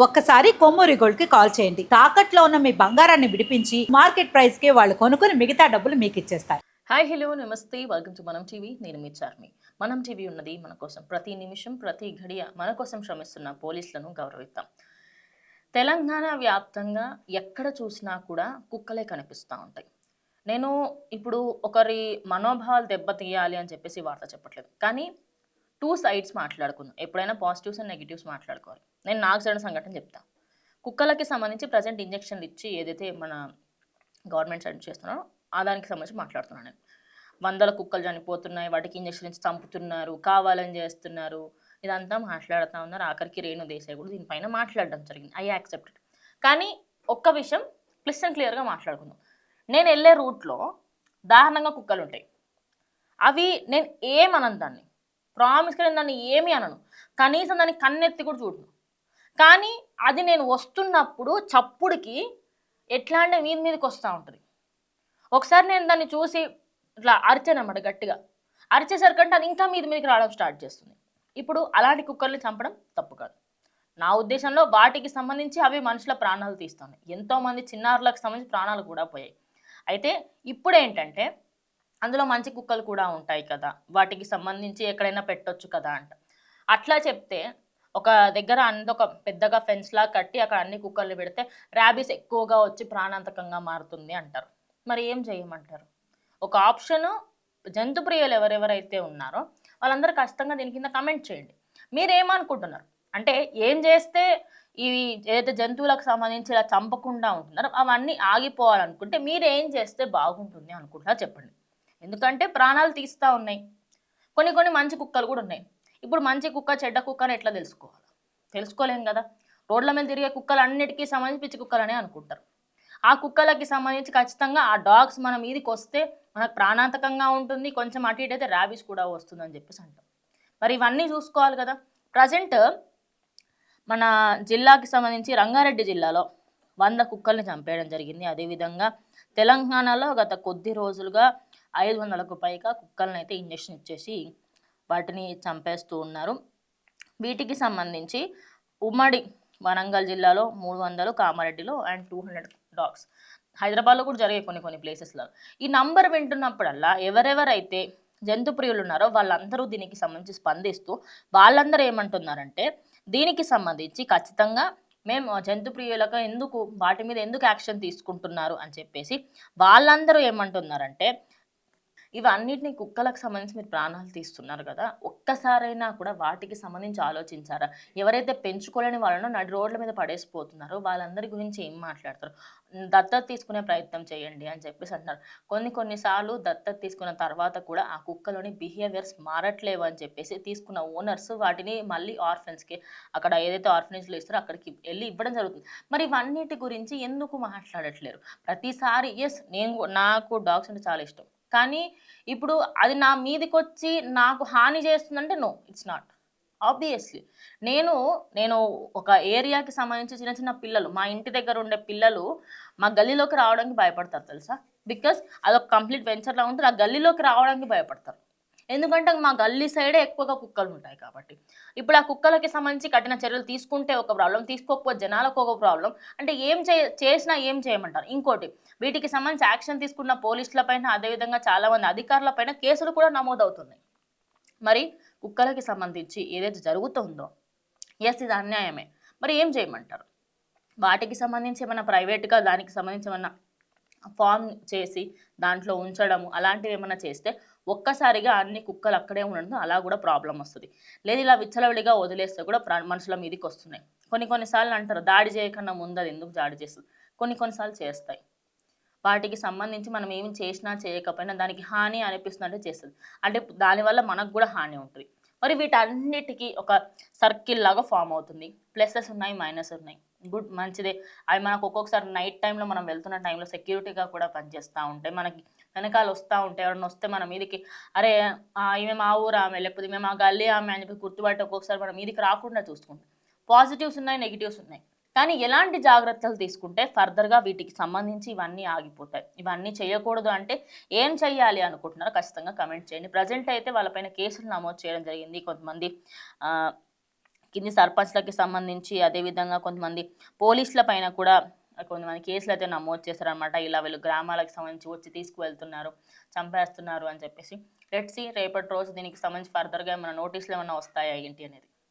ఒక్కసారి కొమ్మూరి గోల్డ్కి కాల్ చేయండి. తాకట్లో ఉన్న మీ బంగారాన్ని విడిపించి మార్కెట్ ప్రైస్కి వాళ్ళు కొనుక్కుని మిగతా డబ్బులు మీకు ఇచ్చేస్తారు. హాయ్ హలో నమస్తే. Welcome to Manam TV. నేను మీ చార్మి. మనం టీవీ ఉన్నది మన కోసం. ప్రతి నిమిషం ప్రతి ఘడియ మన కోసం శ్రమిస్తున్న పోలీసులను గౌరవిద్దాం. తెలంగాణ వ్యాప్తంగా ఎక్కడ చూసినా కూడా కుక్కలే కనిపిస్తూ ఉంటాయి. నేను ఇప్పుడు ఒకరి మనోభావాలు దెబ్బతీయాలి అని చెప్పేసి వార్త చెప్పట్లేదు. కానీ టూ సైడ్స్ మాట్లాడుకుందాం. ఎప్పుడైనా పాజిటివ్స్ అండ్ నెగిటివ్స్ మాట్లాడుకోవాలి. నేను నాకు జరిగిన సంఘటన చెప్తా. కుక్కలకి సంబంధించి ప్రజెంట్ ఇంజక్షన్లు ఇచ్చి ఏదైతే మన గవర్నమెంట్ సైడ్ చేస్తున్నారో ఆ దానికి సంబంధించి మాట్లాడుతున్నాను నేను. వందల కుక్కలు చనిపోతున్నాయి వాటికి ఇంజక్షన్ ఇచ్చి చంపుతున్నారు కావాలని చేస్తున్నారు. ఇదంతా మాట్లాడుతూ ఉన్నారు. ఆఖరికి రేణు దేశాయ్ కూడా దీనిపైన మాట్లాడడం జరిగింది. ఐ యాక్సెప్టెడ్ కానీ ఒక్క విషయం క్లిస్ అండ్ క్లియర్గా మాట్లాడుకుందాం. నేను వెళ్ళే రూట్లో దారుణంగా కుక్కలు ఉంటాయి. అవి నేను ఏమనను దాన్ని. ప్రామిస్గా నేను దాన్ని ఏమీ అనను. కనీసం దాన్ని కన్నెత్తి కూడా చూడను. కానీ అది నేను వస్తున్నప్పుడు చప్పుడుకి ఎట్లా అంటే మీద మీదకి వస్తూ ఉంటుంది. ఒకసారి నేను దాన్ని చూసి ఇట్లా అరిచానమాట గట్టిగా. అరిచేసరికంటే అది ఇంకా మీద మీదకి రావడం స్టార్ట్ చేస్తుంది. ఇప్పుడు అలాంటి కుక్కర్ని చంపడం తప్పు కాదు. నా ఉద్దేశంలో వాటికి సంబంధించి అవి మనుషుల ప్రాణాలు తీస్తున్నాయి ఎంతోమంది చిన్నారులకు సంబంధించి ప్రాణాలు కూడా పోయాయి. అయితే ఇప్పుడు ఏంటంటే అందులో మంచి కుక్కలు కూడా ఉంటాయి కదా. వాటికి సంబంధించి ఎక్కడైనా పెట్టొచ్చు కదా అంట. అట్లా చెప్తే ఒక దగ్గర అంత ఒక పెద్దగా ఫెన్స్ లా కట్టి అక్కడ అన్ని కుక్కర్లు పెడితే ర్యాబీస్ ఎక్కువగా వచ్చి ప్రాణాంతకంగా మారుతుంది అంటారు. మరి ఏం చేయమంటారు? ఒక ఆప్షన్ జంతు ప్రియులు ఎవరెవరైతే ఉన్నారో వాళ్ళందరూ ఖచ్చితంగా దీని కింద కమెంట్ చేయండి. మీరేమనుకుంటున్నారు? అంటే ఏం చేస్తే ఇవి ఏదైతే జంతువులకు సంబంధించి ఇలా చంపకుండా ఉంటున్నారో అవన్నీ ఆగిపోవాలనుకుంటే మీరు ఏం చేస్తే బాగుంటుంది అనుకుంటున్నా చెప్పండి. ఎందుకంటే ప్రాణాలు తీస్తూ ఉన్నాయి. కొన్ని కొన్ని మంచి కుక్కలు కూడా ఉన్నాయి. ఇప్పుడు మంచి కుక్క చెడ్డ కుక్క అని ఎట్లా తెలుసుకోవాలి? తెలుసుకోలేం కదా. రోడ్ల మీద తిరిగే కుక్కలు అన్నిటికీ సంబంధించి పిచ్చి కుక్కలనే అనుకుంటారు. ఆ కుక్కలకి సంబంధించి ఖచ్చితంగా ఆ డాగ్స్ మన మీదకి వస్తే మనకు ప్రాణాంతకంగా ఉంటుంది. కొంచెం అటు ఇటు అయితే ర్యాబీస్ కూడా వస్తుందని చెప్పేసి అంటాం. మరి ఇవన్నీ చూసుకోవాలి కదా. ప్రజెంట్ మన జిల్లాకి సంబంధించి రంగారెడ్డి జిల్లాలో వంద కుక్కల్ని చంపేయడం జరిగింది. అదేవిధంగా తెలంగాణలో గత కొద్ది రోజులుగా ఐదు వందలకు పైగా కుక్కలను అయితే ఇంజక్షన్ ఇచ్చేసి వాటిని చంపేస్తూ ఉన్నారు. వీటికి సంబంధించి ఉమ్మడి వరంగల్ జిల్లాలో మూడు వందలు కామారెడ్డిలో అండ్ టూ హండ్రెడ్ డాగ్స్. హైదరాబాద్లో కూడా జరిగే కొన్ని కొన్ని ప్లేసెస్లో ఈ నంబర్ వింటున్నప్పుడల్లా ఎవరెవరైతే జంతు ప్రియులు ఉన్నారో వాళ్ళందరూ దీనికి సంబంధించి స్పందిస్తూ వాళ్ళందరూ ఏమంటున్నారంటే దీనికి సంబంధించి ఖచ్చితంగా మేము జంతు ప్రియులకు ఎందుకు వాటి మీద ఎందుకు యాక్షన్ తీసుకుంటున్నారు అని చెప్పేసి వాళ్ళందరూ ఏమంటున్నారంటే ఇవన్నిటిని కుక్కలకు సంబంధించి మీరు ప్రాణాలు తీస్తున్నారు కదా ఒక్కసారైనా కూడా వాటికి సంబంధించి ఆలోచించారా? ఎవరైతే పెంచుకోలేని వాళ్ళనో నడి రోడ్ల మీద పడేసిపోతున్నారో వాళ్ళందరి గురించి ఏం మాట్లాడతారు? దత్తత తీసుకునే ప్రయత్నం చేయండి అని చెప్పేసి అంటున్నారు. కొన్ని కొన్నిసార్లు దత్తత తీసుకున్న తర్వాత కూడా ఆ కుక్కలోని బిహేవియర్స్ మారట్లేవు అని చెప్పేసి తీసుకున్న ఓనర్స్ వాటిని మళ్ళీ ఆర్ఫెన్స్కి అక్కడ ఏదైతే ఆర్ఫనేజ్లో ఇస్తారో అక్కడికి వెళ్ళి ఇవ్వడం జరుగుతుంది. మరి ఇవన్నిటి గురించి ఎందుకు మాట్లాడట్లేరు? ప్రతిసారి ఎస్ నేను నాకు డాగ్స్ అంటే చాలా ఇష్టం. కానీ ఇప్పుడు అది నా మీదకొచ్చి నాకు హాని చేస్తుందంటే నో ఇట్స్ నాట్. ఆబ్వియస్లీ. నేను నేను ఒక ఏరియాకి సంబంధించి చిన్న చిన్న పిల్లలు మా ఇంటి దగ్గర ఉండే పిల్లలు మా గల్లీలోకి రావడానికి భయపడతారు తెలుసా? బికాస్ అదొక కంప్లీట్ వెంచర్లా ఉంటుంది ఆ గల్లీలోకి రావడానికి భయపడతారు. ఎందుకంటే మా గల్లీ సైడే ఎక్కువగా కుక్కలు ఉంటాయి కాబట్టి. ఇప్పుడు ఆ కుక్కలకి సంబంధించి కఠిన చర్యలు తీసుకుంటే ఒక ప్రాబ్లం తీసుకోకపోతే జనాలకు ఒక ప్రాబ్లం అంటే ఏం చే చేసినా ఏం చేయమంటారు? ఇంకోటి వీటికి సంబంధించి యాక్షన్ తీసుకున్న పోలీసుల పైన అదేవిధంగా చాలామంది అధికారులపైన అధికారుల పైన కేసులు కూడా నమోదవుతున్నాయి. మరి కుక్కలకి సంబంధించి ఏదైతే జరుగుతుందో ఎస్ ఇది అన్యాయమే. మరి ఏం చేయమంటారు? వాటికి సంబంధించి ఏమైనా ప్రైవేట్గా దానికి సంబంధించి ఏమైనా ఫామ్ చేసి దాంట్లో ఉంచడము అలాంటివి ఏమైనా చేస్తే ఒక్కసారిగా అన్ని కుక్కలు అక్కడే ఉండడం అలా కూడా ప్రాబ్లం వస్తుంది. లేదు ఇలా విచ్చలవిడిగా వదిలేస్తే కూడా మనుషుల మీదకి వస్తున్నాయి. కొన్ని కొన్నిసార్లు అంటారు దాడి చేయకుండా ముందు అది ఎందుకు దాడి చేస్తుంది? కొన్ని కొన్నిసార్లు చేస్తాయి. వాటికి సంబంధించి మనం ఏమి చేసినా చేయకపోయినా దానికి హాని అనిపిస్తుందంటే చేస్తుంది. అంటే దానివల్ల మనకు కూడా హాని ఉంటుంది. మరి వీటన్నిటికీ ఒక సర్కిల్ లాగా ఫామ్ అవుతుంది. ప్లసెస్ ఉన్నాయి మైనస్ ఉన్నాయి. గుడ్ మంచిదే. అవి మనకు ఒక్కొక్కసారి నైట్ టైంలో మనం వెళ్తున్న టైంలో సెక్యూరిటీగా కూడా పనిచేస్తూ ఉంటాయి. మనకి వెనకాల వస్తూ ఉంటాయి ఎవరైనా వస్తే మన మీదకి అరే ఈమె మా ఊరు ఆమె లేకపోతే మేము మా గల్లీ ఆమె అని చెప్పి గుర్తుపట్టి ఒక్కొక్కసారి మనం మీదకి రాకుండా చూసుకుంటాం. పాజిటివ్స్ ఉన్నాయి నెగిటివ్స్ ఉన్నాయి. కానీ ఎలాంటి జాగ్రత్తలు తీసుకుంటే ఫర్దర్గా వీటికి సంబంధించి ఇవన్నీ ఆగిపోతాయి. ఇవన్నీ చేయకూడదు అంటే ఏం చెయ్యాలి అనుకుంటున్నారో ఖచ్చితంగా కమెంట్ చేయండి. ప్రజెంట్ అయితే వాళ్ళపైన కేసులు నమోదు చేయడం జరిగింది. కొంతమంది కింది సర్పంచ్లకి సంబంధించి అదేవిధంగా కొంతమంది పోలీసుల పైన కూడా కొంతమంది కేసులు అయితే నమోదు చేశారనమాట ఇలా వీళ్ళు గ్రామాలకు సంబంధించి వచ్చి తీసుకువెళ్తున్నారు చంపేస్తున్నారు అని చెప్పేసి. లెట్స్ రేపటి రోజు దీనికి సంబంధించి ఫర్దర్గా ఏమైనా నోటీసులు ఏమైనా వస్తాయా ఏంటి అనేది.